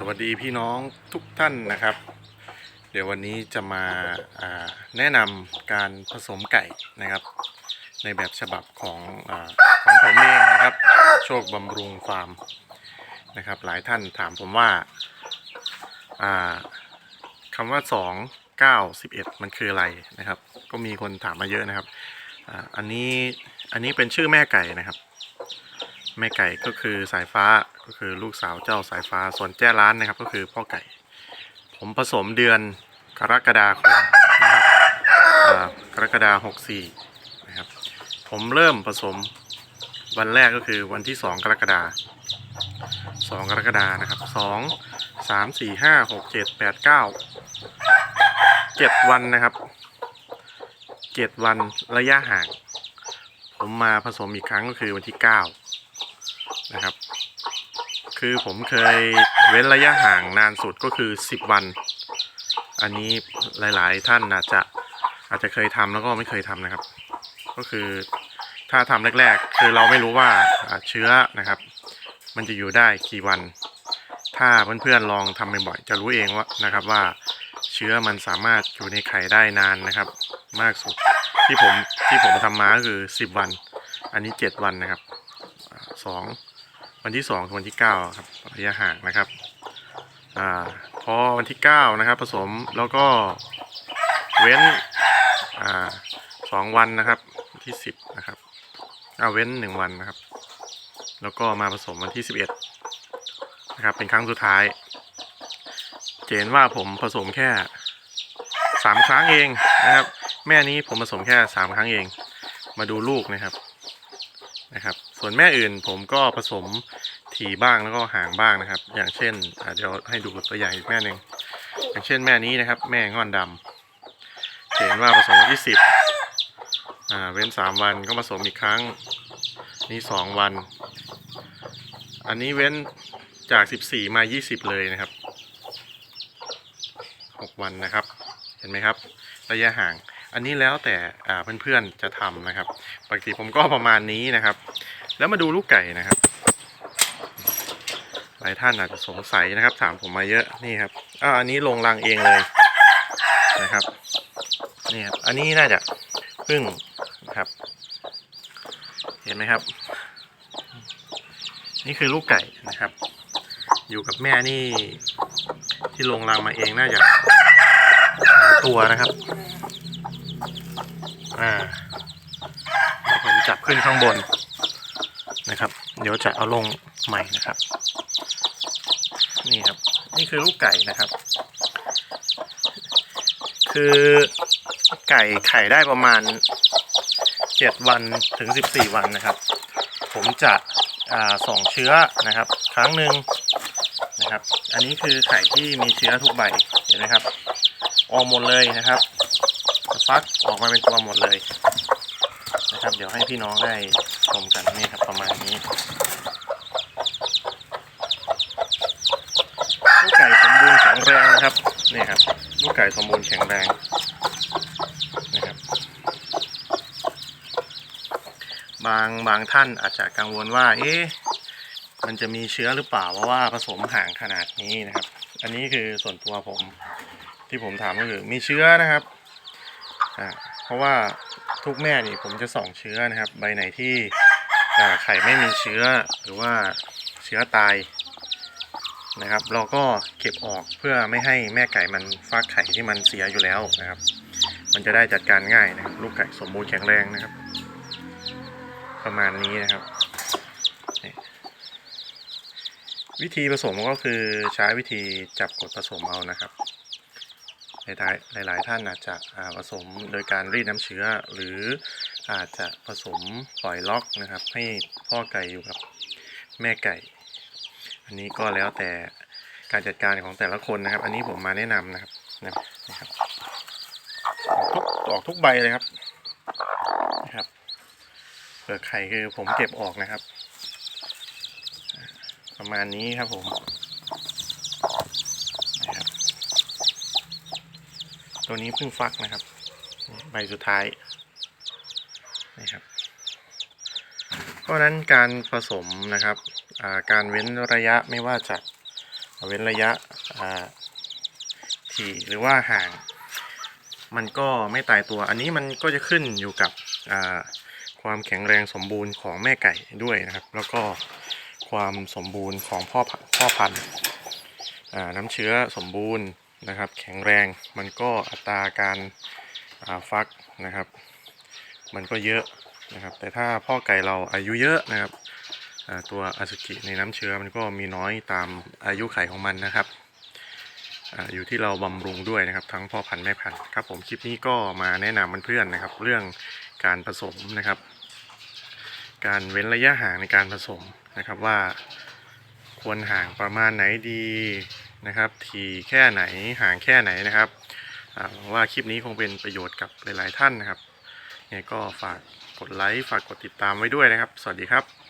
สวัสดีพี่น้องทุกท่านนะครับ เดี๋ยววันนี้จะมาาแนะนำการผสมไก่นะครับ ในแบบฉบับของอของผมเองนะครับ โชคบำรุงฟาร์มนะครับ หลายท่านถามผมว่าอ่าคำว่า 2 9 11 มันคืออะไรนะครับ ก็มีคนถามมาเยอะนะครับออันนี้อันนี้เป็นชื่อแม่ไก่นะครับ แม่ไก่ก็คือสายฟ้าก็คือลูกสาวเจ้าสายฟ้าส่วนแจ้ร้านนะครับ ก็คือพ่อไก่ ผมผสมเดือนกรกฎาคมนะครับกรกฎาหกสี่นะครับ ผมเริ่มผสมวันแรกก็คือวันที่สองกรกฎาสองกรกฎานะครับสองสามสี่ห้าหกเจ็ดแปดเก้าเจ็ดวันนะครับเจ็ดวันระยะห่าง ผมมาผสมอีกครั้งก็คือวันที่เก้า นะครับ คือผมเคยเว้นระยะห่างนานสุดก็คือ 10 วัน อันนี้หลายๆท่านอาจจะอาจจะเคยทำแล้วก็ไม่เคยทำนะครับ ก็คือถ้าทำแรก ๆ คือเราไม่รู้ว่าเชื้อนะครับ มันจะอยู่ได้กี่วัน ถ้าเพื่อนๆลองทำบ่อยๆจะรู้เองว่านะครับว่าเชื้อมันสามารถอยู่ในไข่ได้นานนะครับ มากสุดที่ผมที่ผมทำมาก็คือ 10 วัน อันนี้ 7 วันนะครับสอง วันที่สองถึงวันที่เก้าครับระยะห่างนะครับอ่าพอวันที่เก้านะครับผสมแล้วก็เว้นอ่าสองวันนะครับที่สิบนะครับเอาเว้นหนึ่งวันนะครับ แล้วก็มาผสมวันที่สิบเอ็ดนะครับเป็นครั้งสุดท้ายเห็นว่าผมผสมแค่สามครั้งเองนะครับ แม่นี้ผมผสมแค่สามครั้งเอง มาดูลูกนะครับ นะครับ ส่วนแม่อื่นผมก็ผสมถี่บ้างแล้วก็ห่างบ้างนะครับ อย่างเช่นเดี๋ยวให้ดูตัวอย่างอีกแม่หนึ่งอย่างเช่นแม่นี้นะครับ แม่ง่อนดำเห็นว่าผสมวันที่สิบเว้นสามวันก็ผสมอีกครั้ง นี่สองวัน อันนี้เว้นจากสิบสี่มายี่สิบเลยนะครับหกวันนะครับ เห็นไหมครับ ระยะห่าง อันนี้แล้วแต่เพื่อนๆจะทำนะครับ ปกติผมก็ประมาณนี้นะครับ แล้วมาดูลูกไก่นะครับ หลายท่านอาจจะสงสัยนะครับ ถามผมมาเยอะนี่ครับอ่าอันนี้ลงรังเองเลยนะครับนี่ครับอันนี้น่าจะพึ่งนะครับ เห็นไหมครับ นี่คือลูกไก่นะครับ อยู่กับแม่นี่ ที่ลงรังมาเองน่าจะตัวนะครับ อ่าผมจับขึ้นข้างบนนะครับ เดี๋ยวจะเอาลงใหม่นะครับ นี่ครับ นี่คือลูกไก่นะครับ คือไก่ไข่ได้ประมาณเจ็ดวันถึงสิบสี่วันนะครับ ผมจะอ่าส่องเชื้อนะครับ ครั้งหนึ่งนะครับ อันนี้คือไข่ที่มีเชื้อทุกใบเห็นไหมครับออกหมดเลยนะครับ ฟักออกมาเป็นตัวหมดเลย นะครับ เดี๋ยวให้พี่น้องได้ชมกันนี่ครับประมาณนี้ลูกไก่สมบูรณ์แข็งแรงนะครับนี่ครับลูกไก่สมบูรณ์แข็งแรงนะครับ บางบางท่านอาจจะกังวลว่า เอ๊ะมันจะมีเชื้อหรือเปล่าเพราะว่าผสมห่างขนาดนี้นะครับ อันนี้คือส่วนตัวผมที่ผมถามก็คือมีเชื้อนะครับ อ่าเพราะว่าทุกแม่นี่ผมจะส่องเชื้อนะครับ ใบไหนที่ไข่ไม่มีเชื้อหรือว่าเชื้อตายนะครับ เราก็เก็บออกเพื่อไม่ให้แม่ไก่มันฟักไข่ที่มันเสียอยู่แล้วนะครับ มันจะได้จัดการง่ายนะครับ ลูกไก่สมบูรณ์แข็งแรงนะครับ ประมาณนี้นะครับ วิธีผสมก็คือใช้วิธีจับกดผสมเอานะครับ หลายๆหลายท่านอาจจะผสมโดยการรีดน้ำเชื้อ หรืออาจจะผสมปล่อยล็อกนะครับ ให้พ่อไก่อยู่กับแม่ไก่ อันนี้ก็แล้วแต่การจัดการของแต่ละคนนะครับ อันนี้ผมมาแนะนำนะครับนะครับออกทุกออกทุกใบเลยครับนะครับเปลือกไข่คือผมเก็บออกนะครับ ประมาณนี้ครับผมนะครับ ตัวนี้เพิ่งฟักนะครับ ใบสุดท้ายนะครับเพราะนั้นการผสมนะครับการเว้นระยะไม่ว่าจะเว้นระยะถี่หรือว่าห่าง มันก็ไม่ตายตัว อันนี้มันก็จะขึ้นอยู่กับความแข็งแรงสมบูรณ์ของแม่ไก่ด้วยนะครับ แล้วก็ความสมบูรณ์ของพ่อพ่อพันธุ์น้ำเชื้อสมบูรณ์ นะครับ แข็งแรงมันก็อัตราการาฟักนะครับ มันก็เยอะนะครับ แต่ถ้าพ่อไก่เราอายุเยอะนะครับตัวอสุจิในน้ำเชื้อมันก็มีน้อยตามอายุไขของมันนะครับออยู่ที่เราบำรุงด้วยนะครับ ทั้งพ่อพันธุ์แม่พันธุ์ครับ ผมคลิปนี้ก็มาแนะนำเพื่อนๆนะครับ เรื่องการผสมนะครับ การเว้นระยะห่างในการผสมนะครับว่าควรห่างประมาณไหนดี นะครับทีแค่ไหนห่างแค่ไหนนะครับว่าคลิปนี้คงเป็นประโยชน์กับหลาย ๆ ท่านนะครับยังก็ฝากกดไลค์ฝากกดติดตามไว้ด้วยนะครับ สวัสดีครับ